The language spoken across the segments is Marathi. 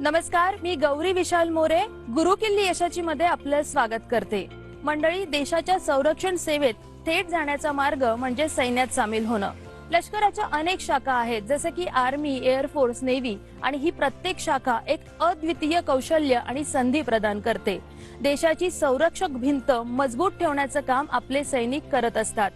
नमस्कार मी गौरी विशाल मोरे गुरुकिल्ली यशाची मध्ये आपलं स्वागत करते. मंडळी देशाच्या संरक्षण सेवेत थेट जाण्याचा मार्ग म्हणजे सैन्यात सामील होणं. लष्कराच्या अनेक शाखा आहेत जसे की आर्मी एअरफोर्स नेव्ही आणि ही प्रत्येक शाखा एक अद्वितीय कौशल्य आणि संधी प्रदान करते. देशाची संरक्षक भिंत मजबूत ठेवण्याचं काम आपले सैनिक करत असतात.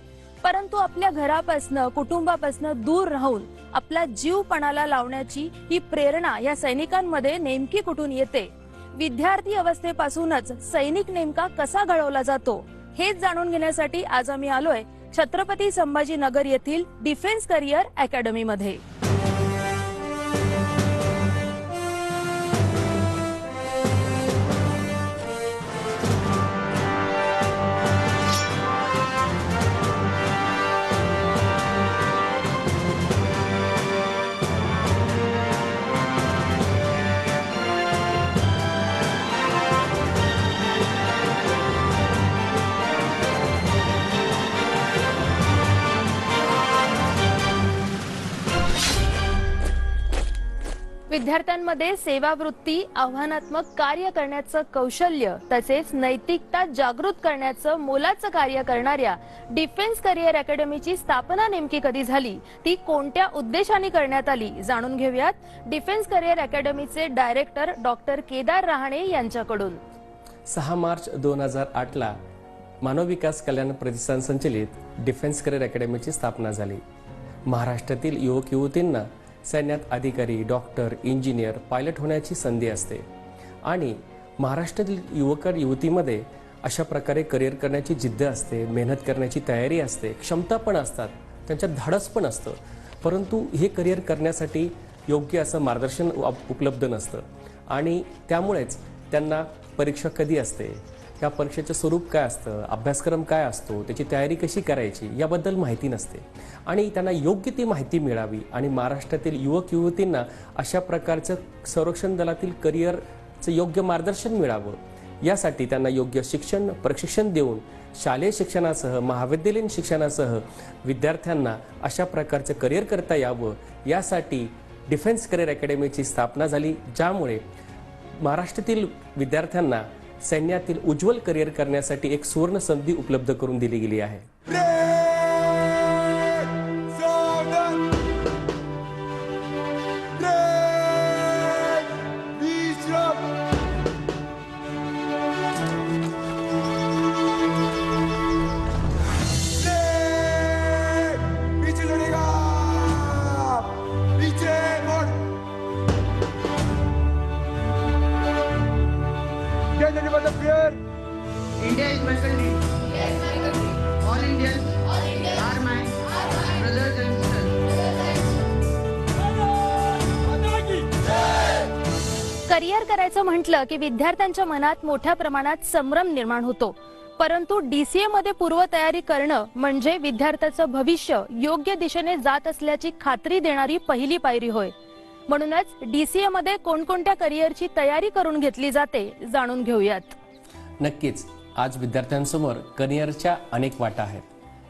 परंतु आपल्या घरापासनं कुटुंबापासनं दूर राहून आपला जीव पणाला लावण्याची ही प्रेरणा या सैनिकांमध्ये नेमकी कुठून येते? विद्यार्थी अवस्थेपासूनच सैनिक नेमका कसा घडवला जातो? हेच जाणून घेण्यासाठी आज आम्ही आलोय छत्रपती संभाजीनगर येथील डिफेन्स करिअर अकॅडमी मध्ये विद्यार्थ्यांमध्ये सेवावृत्ती आव्हानात्मक कार्य करण्याचं कौशल्य तसेच नैतिकता जागृत करण्याचं मोलाचं कार्य करणाऱ्या डिफेन्स करिअर अकॅडमीची स्थापना नेमकी कधी झाली ती कोणत्या उद्देशाने करण्यात आली जाणून घेऊयात डिफेन्स करिअर अकॅडमीचे डायरेक्टर डॉक्टर केदार रहाणे यांच्याकडून. सहा मार्च दोन हजार आठला मानव विकास कल्याण प्रतिष्ठान संचलित डिफेन्स करिअर अकॅडमीची स्थापना झाली. महाराष्ट्रातील युवक युवतींना सैन्यात अधिकारी डॉक्टर इंजिनियर पायलट होण्याची संधी असते. आणि महाराष्ट्रातील युवक युवतीमध्ये अशा प्रकारे करिअर करण्याची जिद्द असते मेहनत करण्याची तयारी असते क्षमता पण असतात त्यांच्यात धाडस पण असतं. परंतु हे करिअर करण्यासाठी योग्य असं मार्गदर्शन उपलब्ध नसतं. आणि त्यामुळेच त्यांना परीक्षा कधी असते? त्या परीक्षेचं स्वरूप काय असतं? अभ्यासक्रम काय असतो? त्याची तयारी कशी करायची? याबद्दल माहिती नसते. आणि त्यांना योग्य ती माहिती मिळावी आणि महाराष्ट्रातील युवक युवतींना अशा प्रकारचं संरक्षण दलातील करिअरचं योग्य मार्गदर्शन मिळावं. यासाठी त्यांना योग्य शिक्षण प्रशिक्षण देऊन शालेय शिक्षणासह महाविद्यालयीन शिक्षणासह विद्यार्थ्यांना अशा प्रकारचं करिअर करता यावं. यासाठी डिफेन्स करिअर अकॅडमीची स्थापना झाली ज्यामुळे महाराष्ट्रातील विद्यार्थ्यांना सैन्यातील उज्ज्वल करिअर करण्यासाठी एक सुवर्ण संधी उपलब्ध करून दिली गेली आहे. म्हटलं की विद्यार्थ्यांच्या मनात मोठ्या प्रमाणात संभ्रम निर्माण होतो. परंतु डीसीए मध्ये पूर्वतयारी करणं म्हणजे विद्यार्थ्याचं भविष्य योग्य दिशेने जात असल्याची खात्री देणारी पहिली पायरी होय. म्हणूनच डीसीए मध्ये कोणकोणत्या करिअरची तयारी करून घेतली जाते जाणून घेऊयात. नक्कीच आज विद्यार्थ्यांसमोर करिअरच्या अनेक वाटा आहेत.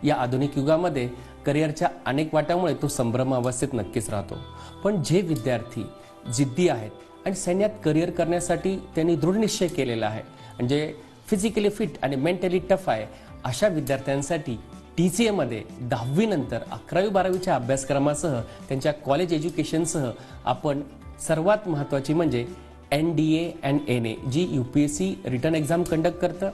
या आधुनिक युगामध्ये करिअरच्या अनेक वाटामुळे तो संभ्रम अवस्थेत नक्कीच राहतो. पण जे विद्यार्थी जिद्दी आहेत आणि सैन्यात करिअर करण्यासाठी त्यांनी दृढ निश्चय केलेला आहे. म्हणजे फिजिकली फिट आणि मेंटली टफ आहे अशा विद्यार्थ्यांसाठी टी सी एमध्ये दहावीनंतर अकरावी बारावीच्या अभ्यासक्रमासह त्यांच्या कॉलेज एज्युकेशनसह आपण सर्वात महत्त्वाची म्हणजे N D A and N A G U P S C written exam conduct करतं.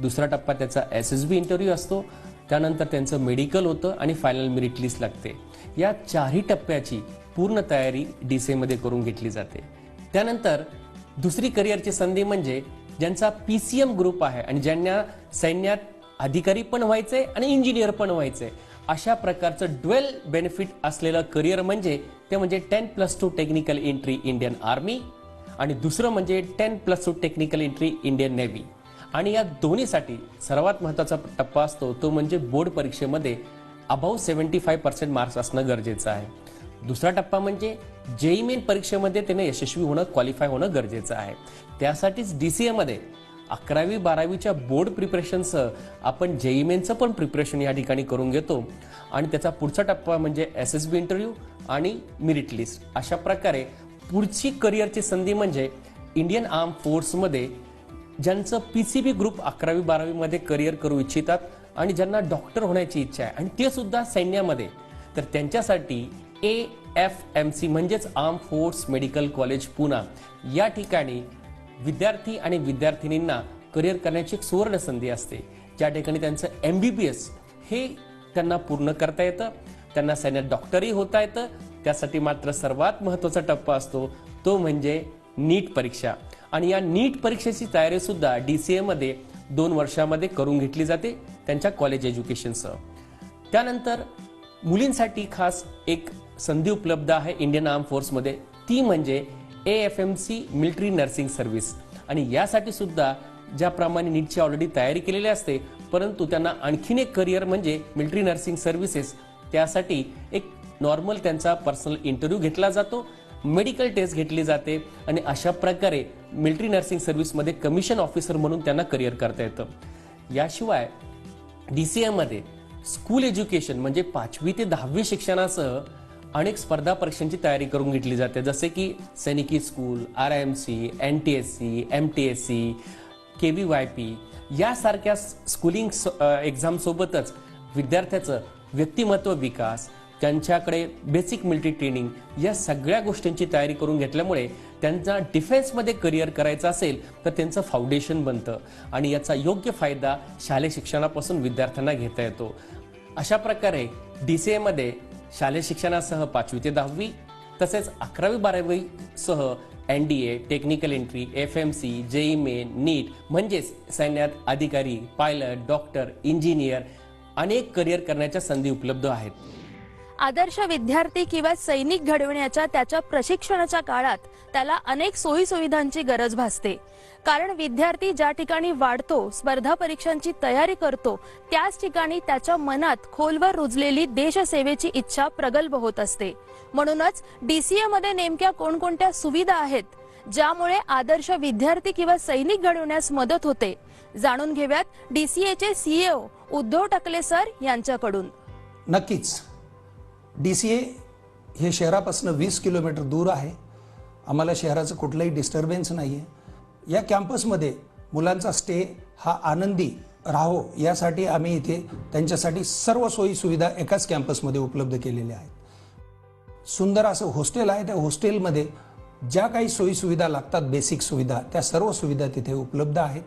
दुसरा टप्पा त्याचा एस एस बी इंटरव्ह्यू असतो. त्यानंतर त्यांचं मेडिकल होतं आणि फायनल मेरिट लिस्ट लागते. या चारही टप्प्याची पूर्ण तयारी डी सी एमध्ये करून घेतली जाते. त्यानंतर दुसरी करिअरची संधी म्हणजे ज्यांचा पी सी एम ग्रुप आहे आणि ज्यांना सैन्यात अधिकारी पण व्हायचे आणि इंजिनियर पण व्हायचे. अशा प्रकारचं ड्वेल बेनिफिट असलेलं करिअर म्हणजे ते म्हणजे ten plus two technical entry Indian Army आणि दुसरं म्हणजे ten plus two technical entry Indian Navy आणि या दोन्हीसाठी सर्वात महत्त्वाचा टप्पा असतो तो म्हणजे बोर्ड परीक्षेमध्ये above seventy five percent marks असणं गरजेचं आहे. दुसरा टप्पा म्हणजे जेई मेन परीक्षेमध्ये त्याने यशस्वी होणं क्वालिफाय होणं गरजेचं आहे. त्यासाठीच डी सी एमध्ये अकरावी बारावीच्या बोर्ड प्रिपरेशनसह आपण जेई मेनचं पण प्रिपरेशन या ठिकाणी करून घेतो. आणि त्याचा पुढचा टप्पा म्हणजे एस एस बी इंटरव्ह्यू आणि मेरिट लिस्ट अशा प्रकारे पुढची करिअरची संधी म्हणजे इंडियन आर्म फोर्समध्ये ज्यांचं पी सी बी ग्रुप अकरावी बारावीमध्ये करिअर करू इच्छितात आणि ज्यांना डॉक्टर होण्याची इच्छा आहे. आणि ते सुद्धा सैन्यामध्ये. तर त्यांच्यासाठी ए एफ एम सी म्हणजेच arm force medical college Poona. या ठिकाणी विद्यार्थी आणि विद्यार्थिनींना करिअर करण्याची एक सुवर्ण संधी असते. ज्या ठिकाणी त्यांचं एम बी बी एस हे त्यांना पूर्ण करता येतं. त्यांना सैन्यात डॉक्टरही होता येतं. त्यासाठी मात्र सर्वात महत्त्वाचा टप्पा असतो तो म्हणजे नीट परीक्षा. आणि या नीट परीक्षेची तयारी सुद्धा डी सी एमध्ये दोन वर्षामध्ये करून घेतली जाते त्यांच्या कॉलेज एज्युकेशनसह त्यानंतर मुलींसाठी खास एक संधी उपलब्ध आहे इंडियन आर्म फोर्समध्ये. ती म्हणजे A F M C military nursing service आणि यासाठी सुद्धा ज्याप्रमाणे नीटची ऑलरेडी तयारी केलेली असते परंतु त्यांना आणखीन एक करिअर म्हणजे मिलिटरी नर्सिंग सर्व्हिसेस त्यासाठी एक नॉर्मल त्यांचा पर्सनल इंटरव्ह्यू घेतला जातो मेडिकल टेस्ट घेतली जाते आणि अशा प्रकारे मिलिटरी नर्सिंग सर्व्हिसमध्ये कमिशन ऑफिसर म्हणून त्यांना करिअर करता येतं. याशिवाय डी सी एमध्ये स्कूल एज्युकेशन म्हणजे पाचवी ते दहावी शिक्षणासह अनेक स्पर्धा परीक्षांची तयारी करून घेतली जाते. जसे की सैनिकी school R M C N T S C M T S C K V Y P यासारख्या स्कूलिंग एक्झामसोबतच विद्यार्थ्याचं व्यक्तिमत्व विकास त्यांच्याकडे बेसिक मिलिटरी ट्रेनिंग या सगळ्या गोष्टींची तयारी करून घेतल्यामुळे त्यांचा डिफेन्समध्ये करिअर करायचं असेल तर त्यांचं फाउंडेशन बनतं आणि याचा योग्य फायदा शालेय शिक्षणापासून विद्यार्थ्यांना घेता येतो. अशा प्रकारे डी सी एमध्ये शालेय शिक्षणासह पाचवी ते दहावी तसेच अकरावी बारावी सह N D A technical entry F M C JEE may NEET म्हणजेच सैन्यात अधिकारी पायलट डॉक्टर इंजिनियर अनेक करिअर करण्याच्या संधी उपलब्ध आहेत. आदर्श विद्यार्थी किंवा सैनिक घडविण्याच्या त्याच्या प्रशिक्षणाच्या काळात त्याला अनेक सोयी सुविधांची गरज भासते. कारण विद्यार्थी ज्या ठिकाणी वाढतो स्पर्धा परीक्षांची तयारी करतो त्याच ठिकाणी त्याच्या मनात खोलवर रुजलेली देशसेवेची इच्छा प्रगल्भ होत असते. म्हणूनच डीसीए मध्ये नेमक्या कोणकोणत्या सुविधा आहेत ज्यामुळे आदर्श विद्यार्थी किंवा सैनिक घडवण्यास मदत होते जाणून घेऊयात डीसीएचे सीएओ उद्धव टकले सर यांच्याकडून. नक्कीच. डी सी ए हे शहरापासून वीस किलोमीटर दूर आहे. आम्हाला शहराचं कुठलंही डिस्टर्बन्स नाही आहे या कॅम्पसमध्ये मुलांचा स्टे हा आनंदी राहो यासाठी आम्ही इथे त्यांच्यासाठी सर्व सोयी सुविधा एकाच कॅम्पसमध्ये उपलब्ध केलेल्या आहेत. सुंदर असं हॉस्टेल आहे. त्या हॉस्टेलमध्ये ज्या काही सोयीसुविधा लागतात बेसिक सुविधा त्या सर्व सुविधा तिथे उपलब्ध आहेत.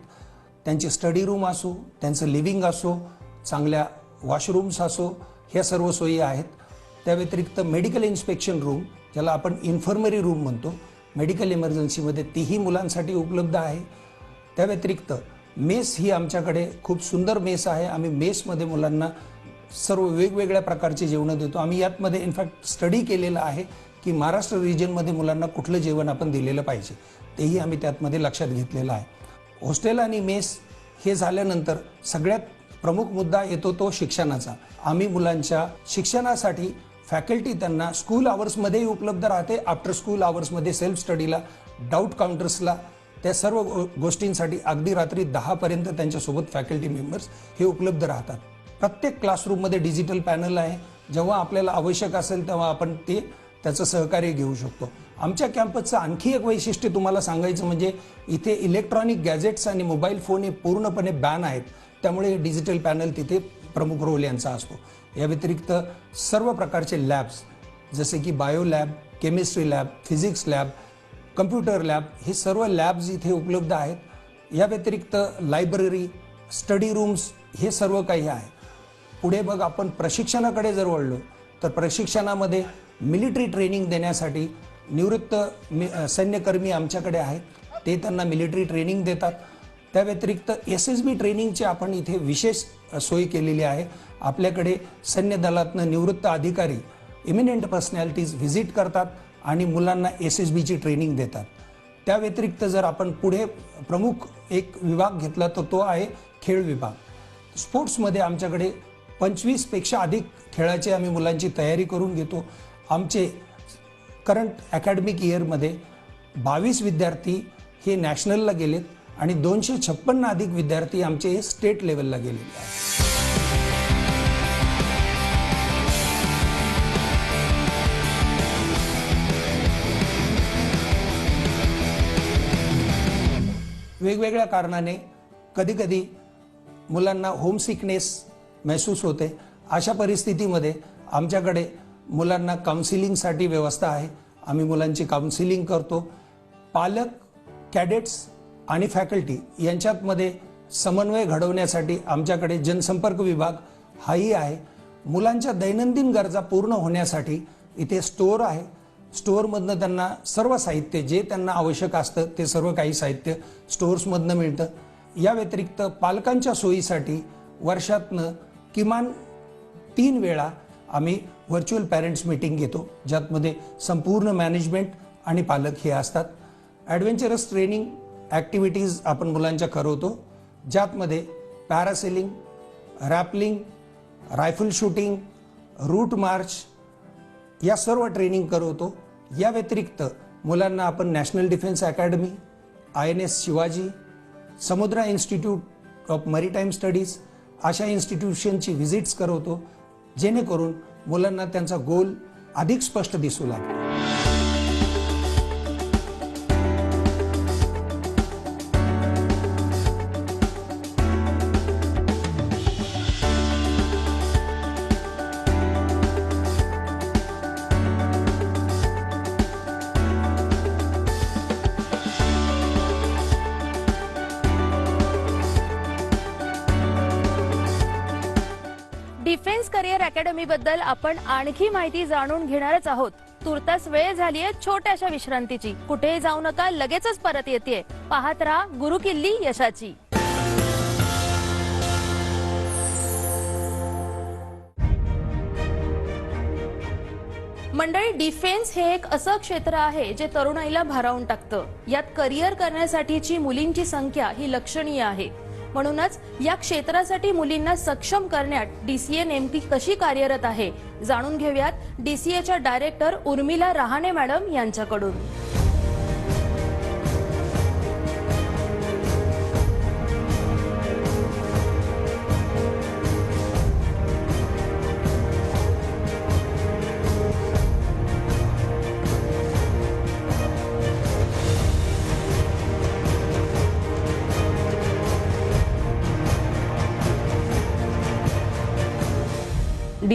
त्यांची स्टडी रूम असो त्यांचं लिव्हिंग असो चांगल्या वॉशरूम्स असो ह्या सर्व सोयी आहेत. त्या व्यतिरिक्त मेडिकल इन्स्पेक्शन रूम ज्याला आपण इन्फर्मरी रूम म्हणतो मेडिकल इमर्जन्सीमध्ये तीही मुलांसाठी उपलब्ध आहे. त्या व्यतिरिक्त मेस ही आमच्याकडे खूप सुंदर मेस आहे. आम्ही मेसमध्ये मुलांना सर्व वेगवेगळ्या प्रकारचे जेवणं देतो. आम्ही यातमध्ये इनफॅक्ट स्टडी केलेला आहे की महाराष्ट्र रिजनमध्ये मुलांना कुठलं जेवण आपण दिलेलं पाहिजे तेही आम्ही त्यातमध्ये लक्षात घेतलेलं आहे. हॉस्टेल आणि मेस हे झाल्यानंतर सगळ्यात प्रमुख मुद्दा येतो तो शिक्षणाचा. आम्ही मुलांच्या शिक्षणासाठी फॅकल्टी त्यांना स्कूल आवर्समध्येही उपलब्ध राहते. आफ्टर स्कूल आवर्समध्ये सेल्फ स्टडीला डाऊट काउंटर्सला त्या सर्व गोष्टींसाठी अगदी रात्री दहापर्यंत त्यांच्यासोबत फॅकल्टी मेंबर्स हे उपलब्ध राहतात. प्रत्येक क्लासरूममध्ये डिजिटल पॅनल आहे. जेव्हा आपल्याला आवश्यक असेल तेव्हा आपण ते त्याचं सहकार्य घेऊ शकतो. आमच्या कॅम्पसचं आणखी एक वैशिष्ट्य तुम्हाला सांगायचं म्हणजे इथे इलेक्ट्रॉनिक गॅजेट्स आणि मोबाईल फोन हे पूर्णपणे बॅन आहेत. त्यामुळे डिजिटल पॅनल तिथे प्रमुख रोल यांचा असतो. या व्यतिरिक्त सर्व प्रकारचे लॅब्स जसे की bio lab chemistry lab physics lab computer lab हे सर्व लॅब्स इथे उपलब्ध आहेत. या व्यतिरिक्त लायब्ररी स्टडी रूम्स हे सर्व काही आहे. पुढे बघ आपण प्रशिक्षणाकडे जर वळलो तर प्रशिक्षणामध्ये मिलिटरी ट्रेनिंग देण्यासाठी निवृत्त मि सैन्यकर्मी आमच्याकडे आहेत. ते त्यांना मिलिटरी ट्रेनिंग देतात. त्या व्यतिरिक्त एस एस बी ट्रेनिंगची आपण इथे विशेष सोय केलेली आहे. आपल्याकडे सैन्य दलातनं निवृत्त अधिकारी इमिनेंट पर्सनॅलिटीज व्हिजिट करतात आणि मुलांना एस एस बीची ट्रेनिंग देतात. त्या व्यतिरिक्त जर आपण पुढे प्रमुख एक विभाग घेतला तर तो आहे खेळ विभाग. स्पोर्ट्समध्ये आमच्याकडे पंचवीसपेक्षा अधिक खेळाची आम्ही मुलांची तयारी करून घेतो. आमचे करंट अकॅडमिक इयरमध्ये बावीस विद्यार्थी हे नॅशनलला गेलेत. आणि दोनशे छप्पन्न अधिक विद्यार्थी आमचे स्टेट लेवलला गेलेले आहेत. वेगवेगळ्या कारणाने कधीकधी मुलांना होम सिकनेस महसूस होते. अशा परिस्थितीमध्ये आमच्याकडे मुलांना काउन्सिलिंगसाठी व्यवस्था आहे. आम्ही मुलांची काउन्सिलिंग करतो. पालक कॅडेट्स आणि फॅकल्टी यांच्यातमध्ये समन्वय घडवण्यासाठी आमच्याकडे जनसंपर्क विभाग हाही आहे. मुलांच्या दैनंदिन गरजा पूर्ण होण्यासाठी इथे स्टोअर आहे. स्टोअरमधनं त्यांना सर्व साहित्य जे त्यांना आवश्यक असतं ते सर्व काही साहित्य स्टोअर्समधनं मिळतं. या व्यतिरिक्त पालकांच्या सोयीसाठी वर्षातनं किमान तीन वेळा आम्ही व्हर्च्युअल पॅरेंट्स मीटिंग घेतो ज्यातमध्ये संपूर्ण मॅनेजमेंट आणि पालक हे असतात. ॲडव्हेंचरस ट्रेनिंग ॲक्टिव्हिटीज आपण मुलांच्या करवतो ज्यातमध्ये parasailing rappelling rifle shooting route march या सर्व ट्रेनिंग करवतो. या व्यतिरिक्त मुलांना आपण national defence academy I N S Shivaji Samudra institute of मरीटाईम studies अशा इन्स्टिट्यूशनची व्हिजिट्स करवतो जेणेकरून मुलांना त्यांचा गोल अधिक स्पष्ट दिसू लागतो करिअर अकॅडमी बद्दल आपण आणखी माहिती जाणून घेणारच आहोत. तुर्तास वेळ झालीये छोट्याशा विश्रांतीची. कुठेही जाऊ नका लगेचच परत येते पाहत राहा गुरुकिल्ली यशाची. मंडळी डिफेन्स हे एक असं क्षेत्र आहे जे तरुणाईला भारावून टाकतं. यात करिअर करण्यासाठीची मुलींची संख्या ही लक्षणीय आहे. म्हणूनच या क्षेत्रासाठी मुलींना सक्षम करण्यात डीसीए नेमकी कशी कार्यरत आहे जाणून घेऊयात. डीसीएच्या डायरेक्टर उर्मिला रहाणे मॅडम यांच्याकडून.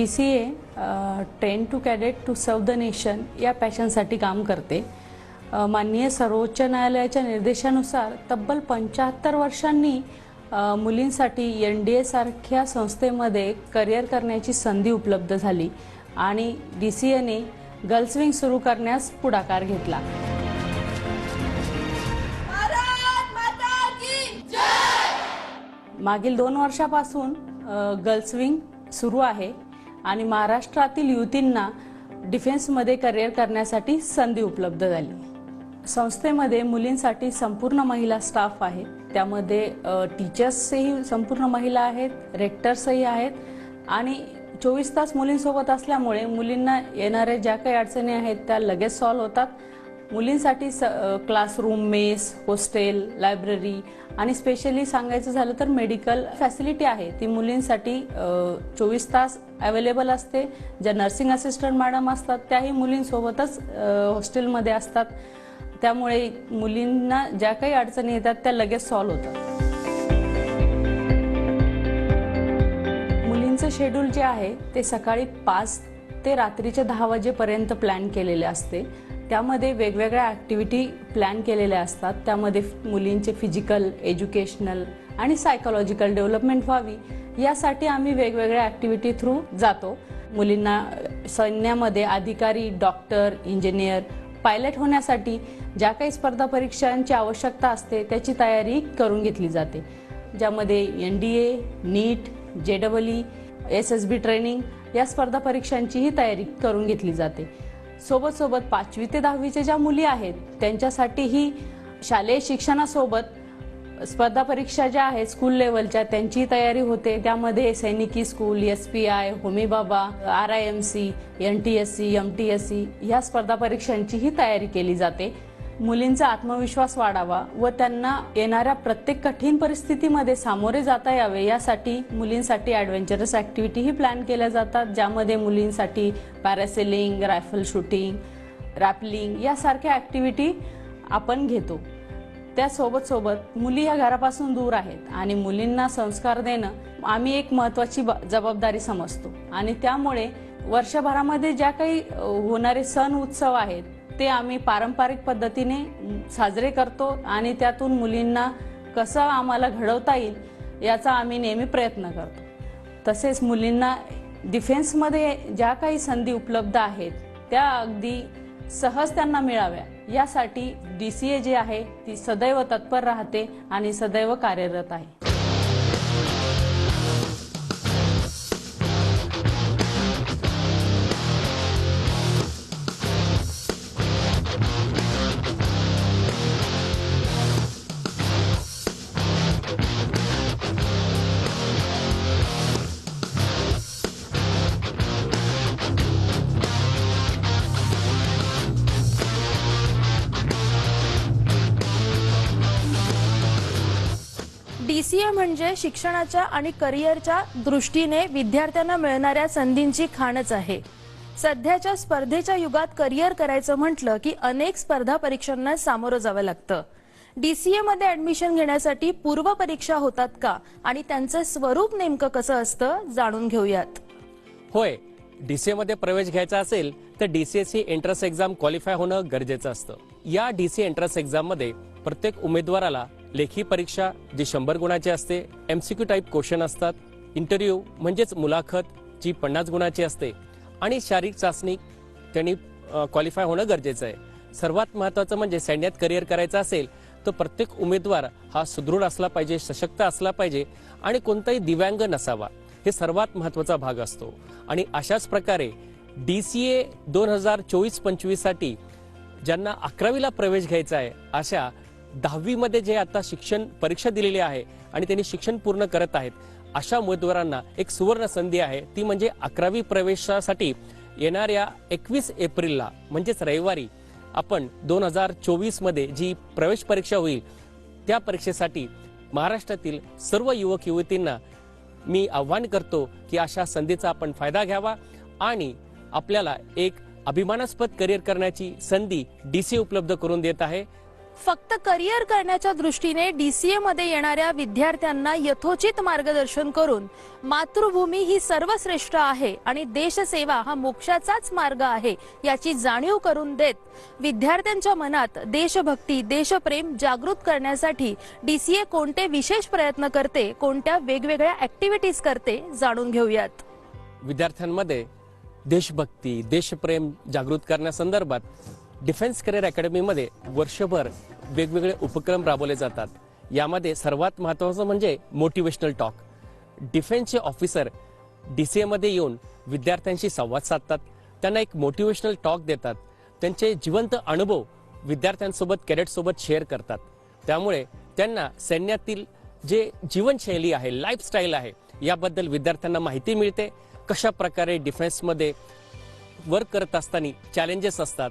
D C A train to cadet to serve the nation या पॅशनसाठी काम करते. माननीय सर्वोच्च न्यायालयाच्या निर्देशानुसार तब्बल पंच्याहत्तर वर्षांनी मुलींसाठी एन डी एसारख्या संस्थेमध्ये करिअर करण्याची संधी उपलब्ध झाली आणि डी सी एने गर्ल्स विंग सुरू करण्यास पुढाकार घेतला. मागील दोन वर्षापासून गर्ल्स विंग सुरू आहे. आणि महाराष्ट्रातील युवतींना डिफेन्समध्ये करिअर करण्यासाठी संधी उपलब्ध झाली. संस्थेमध्ये मुलींसाठी संपूर्ण महिला स्टाफ आहे. त्यामध्ये टीचर्सही संपूर्ण महिला आहेत रेक्टर्सही आहेत आणि चोवीस तास मुलींसोबत असल्यामुळे मुलींना येणाऱ्या ज्या काही अडचणी आहेत त्या लगेच सॉल्व्ह होतात. मुलींसाठी स क्लासरूम मेस हॉस्टेल लायब्ररी आणि स्पेशली सांगायचं झालं तर मेडिकल फॅसिलिटी आहे. ती मुलींसाठी चोवीस तास अवेलेबल असते. ज्या नर्सिंग असिस्टंट मॅडम असतात त्याही मुलींसोबतच हॉस्टेलमध्ये असतात. त्यामुळे मुलींना ज्या काही अडचणी येतात त्या लगेच सॉल्व्ह होतात. मुलींचं शेड्यूल जे आहे ते सकाळी पाच ते रात्रीच्या दहा वाजेपर्यंत प्लॅन केलेले असते. त्यामध्ये वेगवेगळ्या ॲक्टिव्हिटी प्लॅन केलेल्या असतात. त्यामध्ये मुलींचे फिजिकल एज्युकेशनल आणि सायकोलॉजिकल डेव्हलपमेंट व्हावी. यासाठी आम्ही वेगवेगळ्या ॲक्टिव्हिटी थ्रू जातो. मुलींना सैन्यामध्ये अधिकारी डॉक्टर इंजिनियर पायलट होण्यासाठी ज्या काही स्पर्धा परीक्षांची आवश्यकता असते त्याची तयारी करून घेतली जाते. ज्यामध्ये N D A NEET J double E S S B training या स्पर्धा परीक्षांचीही तयारी करून घेतली जाते. सोबत सोबत पाचवी ते दहावीच्या ज्या मुली आहेत त्यांच्यासाठीही शालेय शिक्षणासोबत स्पर्धा परीक्षा ज्या आहेत स्कूल लेवलच्या त्यांची तयारी होते. त्यामध्ये सैनिकी school S P I Homi Bhabha R I M C N T S C M T S C ह्या स्पर्धा परीक्षांचीही तयारी केली जाते. मुलींचा आत्मविश्वास वाढावा व त्यांना येणाऱ्या प्रत्येक कठीण परिस्थितीमध्ये सामोरे जाता यावे यासाठी मुलींसाठी ॲडव्हेंचरस ॲक्टिव्हिटीही प्लॅन केल्या जातात ज्यामध्ये मुलींसाठी पॅरासेलिंग रायफल शूटिंग रॅपलिंग यासारख्या ॲक्टिव्हिटी आपण घेतो. त्यासोबत सोबत मुली या घरापासून दूर आहेत आणि मुलींना संस्कार देणं आम्ही एक महत्वाची ब- जबाबदारी समजतो. आणि त्यामुळे वर्षभरामध्ये ज्या काही होणारे सण उत्सव आहेत ते आम्ही पारंपरिक पद्धतीने साजरे करतो आणि त्यातून मुलींना कसं आम्हाला घडवता येईल याचा आम्ही नेहमी प्रयत्न करतो. तसेच मुलींना डिफेन्समध्ये ज्या काही संधी उपलब्ध आहेत त्या अगदी सहज त्यांना मिळाव्या. यासाठी डी सी ए जी आहे ती सदैव तत्पर राहते आणि सदैव कार्यरत आहे. म्हणजे शिक्षणाच्या आणि करिअरच्या दृष्टीने विद्यार्थ्यांना मिळणाऱ्या संधींची खाणच आहे. सध्याच्या स्पर्धेच्या युगात करिअर करायचं म्हटलं की अनेक स्पर्धा परीक्षांना सामोरं जावं लागतं. डीसीए मध्ये ऍडमिशन घेण्यासाठी पूर्व परीक्षा होतात का? आणि त्यांचं स्वरूप नेमकं कसं असतं जाणून घेऊयात. होय डीसीए मध्ये प्रवेश घ्यायचा असेल तर डीसीएससी एंट्रन्स एक्झाम क्वालिफाय होणं गरजेचं असतं. या डीसी एंट्रन्स एक्झाममध्ये प्रत्येक उमेदवाराला लेखी परीक्षा जी शंभर गुणाची असते M C Q type question असतात. इंटरव्ह्यू म्हणजेच मुलाखत जी पन्नास गुणाची असते. आणि शारीरिक चाचणी त्यांनी क्वालिफाय होणं गरजेचं आहे. सर्वात महत्त्वाचं म्हणजे सैन्यात करिअर करायचं असेल तर प्रत्येक उमेदवार हा सुदृढ असला पाहिजे सशक्त असला पाहिजे आणि कोणताही दिव्यांग नसावा. हे सर्वात महत्त्वाचा भाग असतो. आणि अशाच प्रकारे डी सी ए दोन हजार चोवीस पंचवीससाठी ज्यांना अकरावीला प्रवेश घ्यायचा आहे अशा दहावीमध्ये जे आता शिक्षण परीक्षा दिलेली आहे आणि त्यांनी शिक्षण पूर्ण करत आहेत अशा उमेदवारांना एक सुवर्ण संधी आहे. ती म्हणजे अकरावी प्रवेशासाठी येणाऱ्या एकवीस एप्रिलला म्हणजेच रविवारी आपण दोन हजार चोवीसमध्ये जी प्रवेश परीक्षा होईल त्या परीक्षेसाठी महाराष्ट्रातील सर्व युवक युवतींना मी आव्हान करतो की अशा संधीचा आपण फायदा घ्यावा आणि आपल्याला एक अभिमानास्पद करिअर करण्याची संधी डी सी उपलब्ध करून देत आहे. फक्त करिअर करण्याच्या दृष्टीने डीसीए मध्ये येणाऱ्या विद्यार्थ्यांना यथोचित मार्गदर्शन करून मातृभूमी ही सर्वश्रेष्ठ आहे आणि देशसेवा हा मोक्षाचाच मार्ग आहे याची जाणीव करून देत विद्यार्थ्यांच्या मनात देशभक्ती देशप्रेम जागृत करण्यासाठी डीसीए कोणते विशेष प्रयत्न करते कोणत्या वेगवेगळ्या ऍक्टिव्हिटीज करते जाणून घेऊयात. विद्यार्थ्यांमध्ये देशभक्ती देशप्रेम जागृत करण्यासंदर्भात डिफेन्स करिअर अकॅडमीमध्ये वर्षभर वेगवेगळे उपक्रम राबवले जातात. यामध्ये सर्वात महत्त्वाचं म्हणजे मोटिवेशनल टॉक डिफेन्सचे ऑफिसर डी सी एमध्ये येऊन विद्यार्थ्यांशी संवाद साधतात. त्यांना एक मोटिवेशनल टॉक देतात. त्यांचे जिवंत अनुभव विद्यार्थ्यांसोबत कॅडेटसोबत शेअर करतात. त्यामुळे त्यांना सैन्यातील जे जीवनशैली आहे लाईफस्टाईल आहे याबद्दल विद्यार्थ्यांना माहिती मिळते. कशा प्रकारे डिफेन्समध्ये वर्क करत असताना चॅलेंजेस असतात.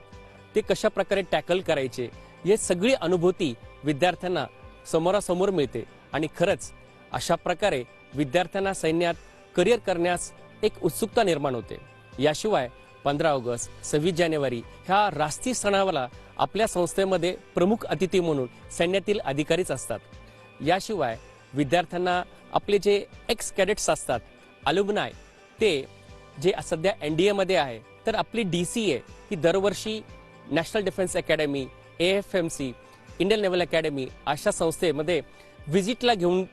ते कशा प्रकारे टॅकल करायचे हे सगळी अनुभूती विद्यार्थ्यांना समोरासमोर मिळते. आणि खरंच अशा प्रकारे विद्यार्थ्यांना सैन्यात करिअर करण्यास एक उत्सुकता निर्माण होते. याशिवाय पंधरा ऑगस्ट सव्वीस जानेवारी ह्या राष्ट्रीय सणाला आपल्या संस्थेमध्ये प्रमुख अतिथी म्हणून सैन्यातील अधिकारीच असतात. याशिवाय विद्यार्थ्यांना आपले जे एक्स कॅडेट्स असतात अलुमनाय ते जे सध्या एन डी एमध्ये आहे तर आपली डी सी ए ही दरवर्षी national defence academy A F M C Indian naval academy अशा संस्थेमध्ये व्हिजिटला घेऊन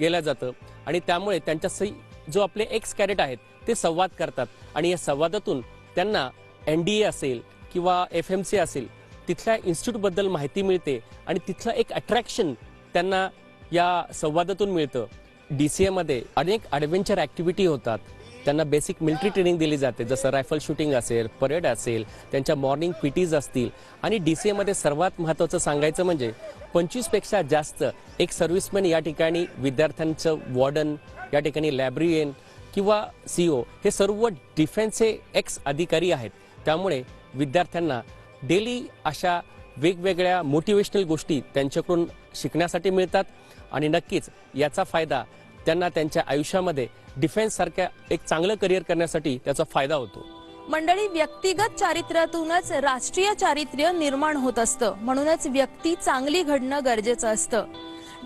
गेलं जातं. आणि त्यामुळे त्यांच्याशी जो आपले एक्स कॅडेट आहेत ते संवाद करतात. आणि या संवादातून त्यांना एन डी ए असेल किंवा एफ एम सी असेल तिथल्या इन्स्टिट्यूटबद्दल माहिती मिळते आणि तिथलं एक अट्रॅक्शन त्यांना या संवादातून मिळतं. डी सी एमध्ये अनेक ॲडव्हेंचर ॲक्टिव्हिटी होतात. त्यांना बेसिक मिलिटरी ट्रेनिंग दिली जाते. जसं रायफल शूटिंग असेल परेड असेल त्यांच्या मॉर्निंग पीटीज असतील. आणि डी सी एमध्ये सर्वात महत्त्वाचं सांगायचं म्हणजे पंचवीसपेक्षा जास्त एक सर्व्हिसमॅन या ठिकाणी विद्यार्थ्यांचं वॉर्डन या ठिकाणी लायब्ररियन किंवा सीओ हे सर्व डिफेन्सचे एक्स अधिकारी आहेत. त्यामुळे विद्यार्थ्यांना डेली अशा वेगवेगळ्या मोटिवेशनल गोष्टी त्यांच्याकडून शिकण्यासाठी मिळतात. आणि नक्कीच याचा फायदा त्यांना त्यांच्या आयुष्यामध्ये डिफेन्स सारख्या एक चांगलं करिअर करण्यासाठी त्याचा फायदा होतो. मंडळी व्यक्तिगत चारित्र्यातूनच राष्ट्रीय चारित्र्य निर्माण होत असतं. म्हणूनच व्यक्ती चांगली घडणं गरजेचं असतं.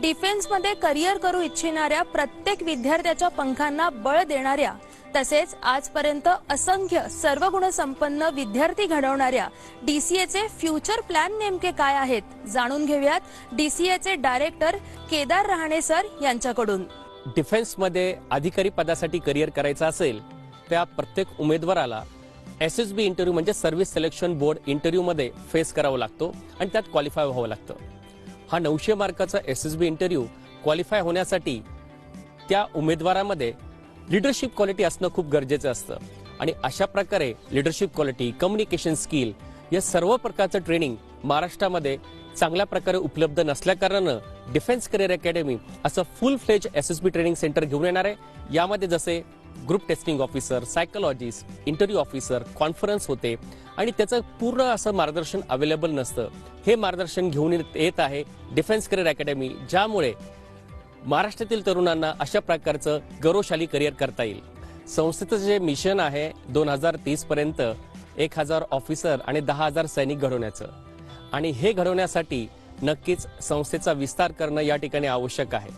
डिफेन्समध्ये करिअर करू इच्छिणाऱ्या प्रत्येक विद्यार्थ्याच्या पंखांना बळ देणाऱ्या तसेच आजपर्यंत असंख्य सर्व गुणसंपन्न विद्यार्थी घडवणाऱ्या डीसीएचे फ्युचर प्लॅन नेमके काय आहेत? जाणून घेऊयात डीसीएचे डायरेक्टर केदार रहाणे सर यांच्याकडून. डिफेन्समध्ये अधिकारी पदासाठी करिअर करायचं असेल त्या प्रत्येक उमेदवाराला एस एस बी इंटरव्ह्यू म्हणजे सर्व्हिस सिलेक्शन बोर्ड इंटरव्ह्यूमध्ये फेस करावा लागतो आणि त्यात क्वालिफाय व्हावं लागतं. हा नऊशे मार्काचा S S B interview qualify होण्यासाठी त्या उमेदवारामध्ये लिडरशिप क्वालिटी असणं खूप गरजेचं असतं. आणि अशा प्रकारे लिडरशिप क्वालिटी कम्युनिकेशन स्किल या सर्व प्रकारचं ट्रेनिंग महाराष्ट्रामध्ये चांगल्या प्रकारे उपलब्ध नसल्याकारणानं डिफेन्स करिअर अकॅडमी असं full fledge S S B training centre घेऊन येणार आहे. यामध्ये जसे group testing officer psychologist interview officer conference होते. आणि त्याचं पूर्ण असं मार्गदर्शन अवेलेबल नसतं. हे मार्गदर्शन घेऊन येत आहे डिफेन्स करिअर अकॅडमी ज्यामुळे महाराष्ट्रातील तरुणांना अशा प्रकारचं गौरवशाली करिअर करता येईल. संस्थेचं जे मिशन आहे दोन हजार तीसपर्यंत एक हजार ऑफिसर आणि दहा हजार सैनिक घडवण्याचं. आणि हे घडवण्यासाठी नक्कीच संस्थेचा विस्तार करणं या ठिकाणी आवश्यक आहे.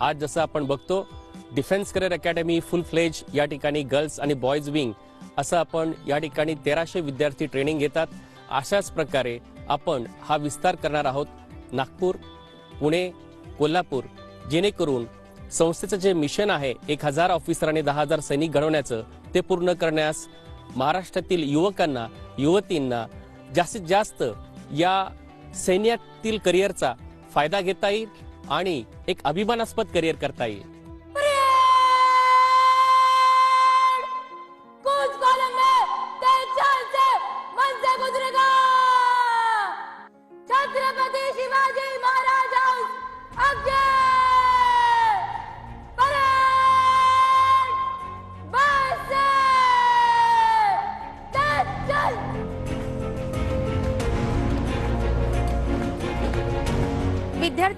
आज जसं आपण बघतो defence career academy full fledge या ठिकाणी गर्ल्स आणि बॉयज विंग असं आपण या ठिकाणी तेराशे विद्यार्थी ट्रेनिंग घेतात. अशाच प्रकारे आपण हा विस्तार करणार आहोत नागपूर पुणे कोल्हापूर जेणेकरून संस्थेचं जे मिशन आहे एक हजार ऑफिसर आणि दहा हजार सैनिक घडवण्याचं ते पूर्ण करण्यास महाराष्ट्रातील युवकांना युवतींना जास्तीत जास्त या सैन्यातील करिअरचा फायदा घेता येईल आणि एक अभिमानास्पद करिअर करता येईल.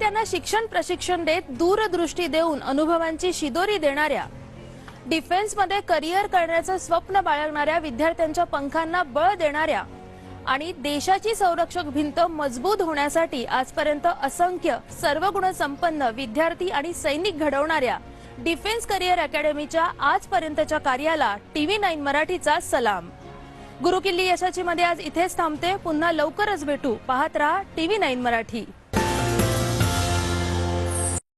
विद्यार्थ्यांना शिक्षण प्रशिक्षण देत दूरदृष्टी देऊन अनुभवांची शिदोरी देणाऱ्या डिफेन्समध्ये करिअर करण्याचं स्वप्न बाळगणाऱ्या विद्यार्थ्यांच्या पंखांना बळ देणाऱ्या आणि देशाची संरक्षक भिंत मजबूत होण्यासाठी आजपर्यंत असंख्य सर्व गुणसंपन्न विद्यार्थी आणि सैनिक घडवणाऱ्या डिफेन्स करिअर अकॅडमीच्या आजपर्यंतच्या कार्याला टीव्ही नाईन मराठीचा सलाम. गुरुकिल्ली यशाची मध्ये आज इथेच थांबते. पुन्हा लवकरच भेटू. पाहत राहा टीव्ही नाईन मराठी.